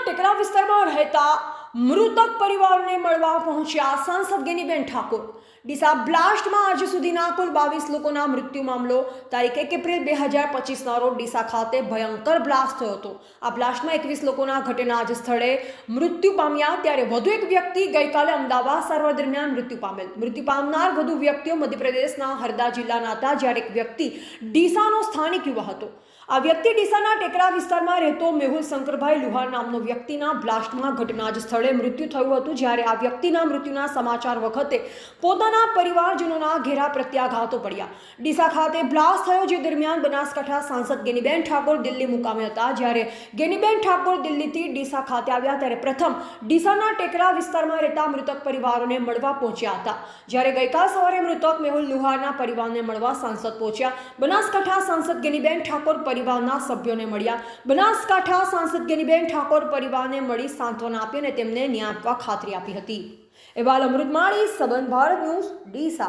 ટેકરા વિસ્તારમાં રહેતા મૃતક પરિવારને મળવા પહોંચ્યા સાંસદ ગેનીબેન ઠાકોર. ડીસા બ્લાસ્ટમાં આજે સુધીના કુલ બાવીસ લોકોના મૃત્યુ મામલો તારીખ એક એપ્રિલ બે હજાર પચીસના રોજ ડીસા ખાતે ભયંકર બ્લાસ્ટ થયો હતો. આ બ્લાસ્ટમાં એકવીસ લોકોના ઘટના જ સ્થળે મૃત્યુ પામ્યા, ત્યારે વધુ એક વ્યક્તિ ગઈકાલે અમદાવાદ સારવાર દરમિયાન મૃત્યુ પામેલ. મૃત્યુ પામનાર વધુ વ્યક્તિઓ મધ્યપ્રદેશના હરદા જિલ્લાના હતા, જ્યારે એક વ્યક્તિ ડીસાનો સ્થાનિક યુવા હતો. આ વ્યક્તિ ડીસાના ટેકરા વિસ્તારમાં રહેતો મેહુલ શંકરભાઈ લુહાર નામનો વ્યક્તિના બ્લાસ્ટમાં ઘટના જ સ્થળે મૃત્યુ થયું હતું જ્યારે આ વ્યક્તિના મૃત્યુના સમાચાર વખતે પોતાના પરિવારજનોના ઘેરા પ્રત્યાઘાતો પડ્યા. ડીસા ખાતે બ્લાસ્ટ થયો જે દરમિયાન બનાસકાંઠા સાંસદ ગેનીબેન ઠાકોર દિલ્હી મુકામે હતા. જ્યારે ગેનીબેન ઠાકોર દિલ્હીથી ડીસા ખાતે આવ્યા ત્યારે પ્રથમ ડીસાના ટેકરા વિસ્તારમાં રહેતા મૃતક પરિવારોને મળવા પહોંચ્યા હતા. જ્યારે ગઈકાલ સવારે મૃતક મેહુલ લુહારના પરિવારને મળવા સાંસદ પહોંચ્યા. બનાસકાંઠા સાંસદ ગેનીબેન ઠાકોર પરિવારના સભ્યોને મળ્યા. બનાસકાંઠા સાંસદ ગેનીબેન ઠાકોર પરિવારને મળી સાંત્વના આપી અને તેમને ન્યાય આપવા ખાતરી આપી હતી. અહેવાલ અમૃત માળી સંબંધ ભારત ન્યૂઝ ડીસા.